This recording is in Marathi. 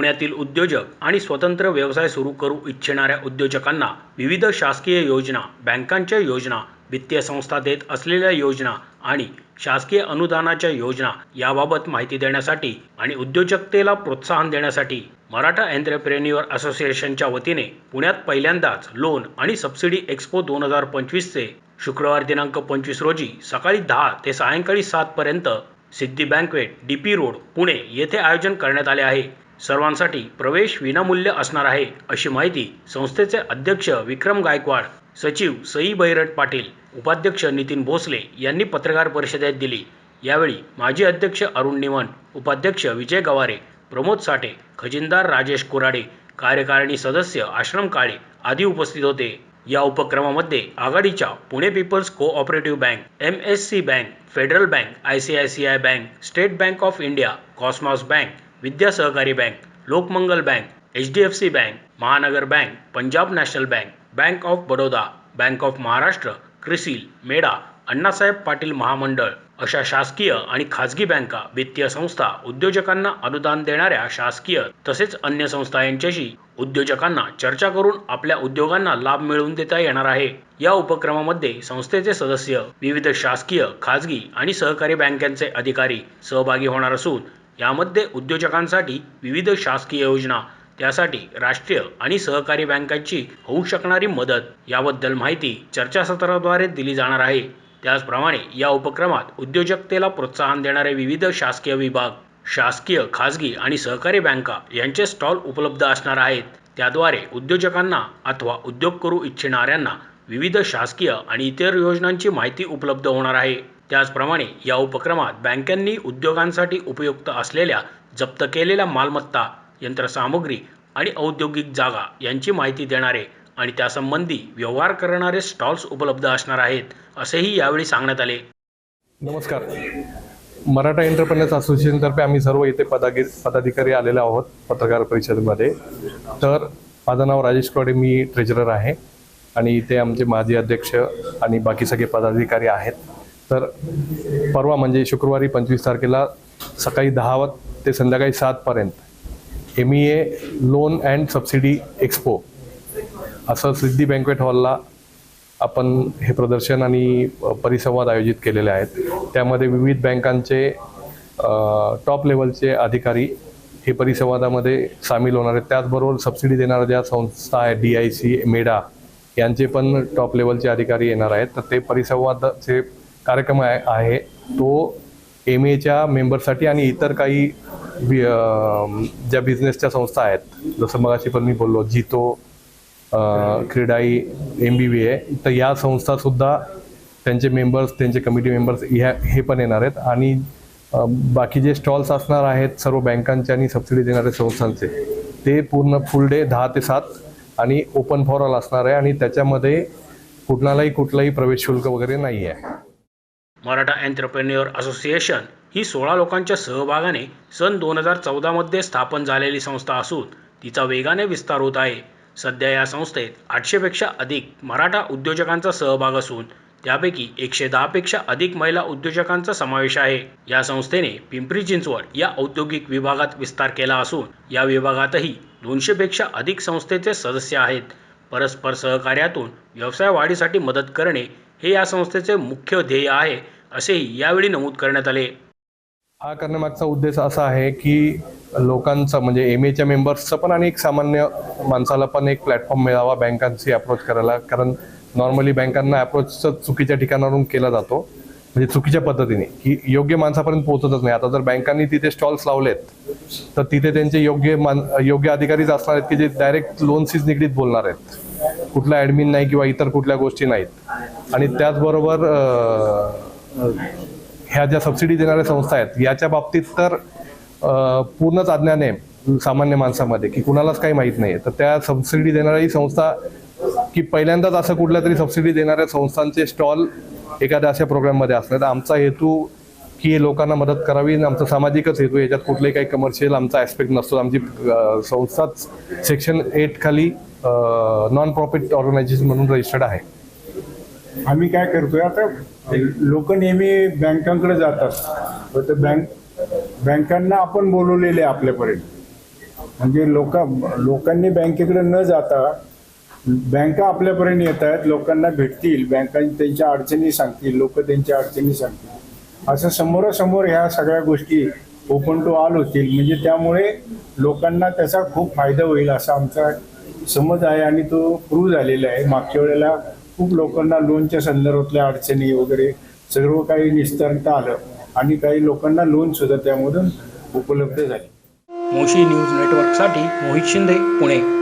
पुण्यातील उद्योजक आणि स्वतंत्र व्यवसाय सुरू करू इच्छिणाऱ्या उद्योजकांना विविध शासकीय योजना बँकांच्या योजना वित्तीय संस्था देत असलेल्या योजना आणि शासकीय अनुदानाच्या योजना याबाबत माहिती देण्यासाठी आणि उद्योजकतेला प्रोत्साहन देण्यासाठी मराठा एंटरप्रेन्युअर असोसिएशनच्या वतीने पुण्यात पहिल्यांदाच लोन आणि सबसिडी एक्स्पो दोन हजार पंचवीसचे शुक्रवार दिनांक पंचवीस रोजी सकाळी दहा ते सायंकाळी सातपर्यंत Siddhi banquet D P road Pune येथे आयोजन करण्यात आले आहे. सर्वांसाठी प्रवेश विनामूल्य असणार आहे अशी माहिती संस्थेचे अध्यक्ष विक्रम गायकवाड सचिव सई बैरट पाटील उपाध्यक्ष नितीन भोसले यांनी पत्रकार परिषदेत दिली. यावेळी माजी अध्यक्ष अरुण निवन उपाध्यक्ष विजय गवारे प्रमोद साठे खजिनदार राजेश कुराडे कार्यकारिणी सदस्य आश्रम काळे आदी उपस्थित होते. या उपक्रमामध्ये आघाडीच्या Pune people's cooperative bank M S C bank federal bank I C I C I bank state bank of India Cosmos bank Vidya Sahakari bank Lokmangal bank H D F C bank Mahanagar bank Punjab national bank bank of Baroda bank of Maharashtra CRISIL MEDA Annasaheb Patil महामंडळ अशा शासकीय आणि खाजगी बँका वित्तीय संस्था उद्योजकांना अनुदान देणाऱ्या शासकीय तसेच अन्य संस्था यांच्याशी उद्योजकांना चर्चा करून आपल्या उद्योगांना लाभ मिळवून देता येणार आहे. या उपक्रमामध्ये संस्थेचे सदस्य विविध शासकीय खाजगी आणि सहकारी बँकांचे अधिकारी सहभागी होणार असून यामध्ये उद्योजकांसाठी विविध शासकीय योजना त्यासाठी राष्ट्रीय आणि सहकारी बँकांची होऊ शकणारी मदत याबद्दल माहिती चर्चासत्राद्वारे दिली जाणार आहे. त्याचप्रमाणे या उपक्रमात उद्योजकतेला प्रोत्साहन देणारे विविध शासकीय विभाग शासकीय खाजगी आणि सहकारी बँका यांचे स्टॉल उपलब्ध असणार आहेत. त्याद्वारे उद्योजकांना अथवा उद्योग करू इच्छिणाऱ्यांना विविध शासकीय आणि इतर योजनांची माहिती उपलब्ध होणार आहे. त्याचप्रमाणे या उपक्रमात बँकांनी उद्योगांसाठी उपयुक्त असलेल्या जप्त केलेल्या मालमत्ता यंत्रसामुग्री आणि औद्योगिक जागा यांची माहिती देणारे आणि त्यासंबंधी व्यवहार करणारे स्टॉल्स उपलब्ध असणार आहेत असेही यावेळी सांगण्यात आले. नमस्कार. मराठा एंटरप्रेनर्स असोसिएशनतर्फे आम्ही सर्व इथे पदागी पदाधिकारी आलेलो आहोत पत्रकार परिषदेमध्ये. तर माझं नाव राजेश कोडे मी ट्रेजरर आहे आणि इथे आमचे माजी अध्यक्ष आणि बाकी सगळे पदाधिकारी आहेत. तर परवा म्हणजे शुक्रवारी पंचवीस तारखेला सकाळी दहा ते संध्याकाळी सातपर्यंत M E A loan and subsidy expo असं सिद्धी बँकवेट हॉलला आपण हे प्रदर्शन आणि परिसंवाद आयोजित केलेले आहेत. त्यामध्ये विविध बँकांचे टॉप लेवलचे अधिकारी हे परिसंवादामध्ये सामील होणार आहेत. त्याचबरोबर सबसिडी देणाऱ्या ज्या संस्था आहेत डी आय सी मेडा यांचे पण टॉप लेवलचे अधिकारी येणार आहेत. तर ते परिसंवादाचे कार्यक्रम आहे तो एम एच्या मेंबरसाठी आणि इतर काही बि- ज्या बिझनेसच्या संस्था आहेत. जसं मगाशी पण मी बोललो जितो क्रीडाई एम बी बी ए तर या संस्थासुद्धा त्यांचे मेंबर्स त्यांचे कमिटी मेंबर्स ह्या हे पण येणार आहेत. आणि बाकी जे स्टॉल्स असणार आहेत सर्व बँकांचे आणि सबसिडी देणाऱ्या संस्थांचे ते पूर्ण फुल डे दहा ते सात आणि ओपन फॉर ऑल असणार आहे. आणि त्याच्यामध्ये कुठलाही कुठलाही प्रवेश शुल्क वगैरे नाही आहे मराठा एंटरप्रेन्युअर असोसिएशन ही सोळा लोकांच्या सहभागाने सन दोन हजार चौदामध्ये स्थापन झालेली संस्था असून तिचा वेगाने विस्तार होत आहे. सध्या या संस्थेत आठशेपेक्षा अधिक मराठा उद्योजकांचा सहभाग असून त्यापैकी एकशे दहापेक्षा अधिक महिला उद्योजकांचा समावेश आहे. या संस्थेने पिंपरी चिंचवड या औद्योगिक विभागात विस्तार केला असून या विभागातही दोनशेपेक्षा अधिक संस्थेचे सदस्य आहेत. परस्पर सहकार्यातून व्यवसाय वाढीसाठी मदत करणे हे या संस्थेचे मुख्य ध्येय आहे असेही यावेळी नमूद करण्यात आले. हा करण्यामागचा उद्देश असा आहे की लोकांचा म्हणजे एम एच्या मेंबर्सचं पण आणि एक सामान्य माणसाला पण एक प्लॅटफॉर्म मिळावा बँकांशी अप्रोच करायला. कारण नॉर्मली बँकांना अप्रोच चुकीच्या ठिकाणावरून केला जातो. म्हणजे चुकीच्या पद्धतीने. की योग्य माणसापर्यंत पोहोचतच नाही. आता जर बँकांनी तिथे स्टॉल्स लावलेत तर तिथे त्यांचे योग्य मान योग्य अधिकारीच असणार आहेत की जे डायरेक्ट लोनशीच निगडीत बोलणार आहेत. कुठला ॲडमिन नाही किंवा इतर कुठल्या गोष्टी नाहीत. आणि त्याचबरोबर ह्या ज्या सबसिडी देणाऱ्या संस्था आहेत याच्या बाबतीत तर पूर्णच अज्ञान आहे सामान्य माणसामध्ये की कुणालाच काही माहीत नाही. तर त्या सबसिडी देणाऱ्या ही संस्था की पहिल्यांदाच असं कुठल्या तरी सबसिडी देणाऱ्या संस्थांचे स्टॉल एखाद्या अशा प्रोग्राममध्ये असणार तर आमचा हेतू की लोकांना मदत करावी आणि आमचा सामाजिकच हेतू याच्यात कुठले काही कमर्शियल आमचा ऍस्पेक्ट नसतो. आमची संस्थाच सेक्शन एट खाली नॉन प्रॉफिट ऑर्गनायझेशन म्हणून रजिस्टर्ड आहे. आम्ही काय करतोय आता लोक नेहमी बँकांकडे जातात. तर ते बँक बँकांना आपण बोलवलेले आहे आपल्यापर्यंत. म्हणजे लोक लोकांनी बँकेकडे न जाता बँका आपल्यापर्यंत येत आहेत लोकांना भेटतील बँकांनी त्यांच्या अडचणी सांगतील लोक त्यांच्या अडचणी सांगतील. असं समोरासमोर ह्या सगळ्या गोष्टी ओपन टू ऑल होतील. म्हणजे त्यामुळे लोकांना त्याचा खूप फायदा होईल असा आमचा समज आहे आणि तो प्रूव्ह झालेला आहे. मागच्या वेळेला खूप लोकांना लोनच्या संदर्भातल्या अडचणी वगैरे सर्व काही निस्तारता आलं आणि काही लोकांना लोन सुद्धा त्यामधून उपलब्ध झाले. मोशी न्यूज नेटवर्कसाठी मोहित शिंदे पुणे.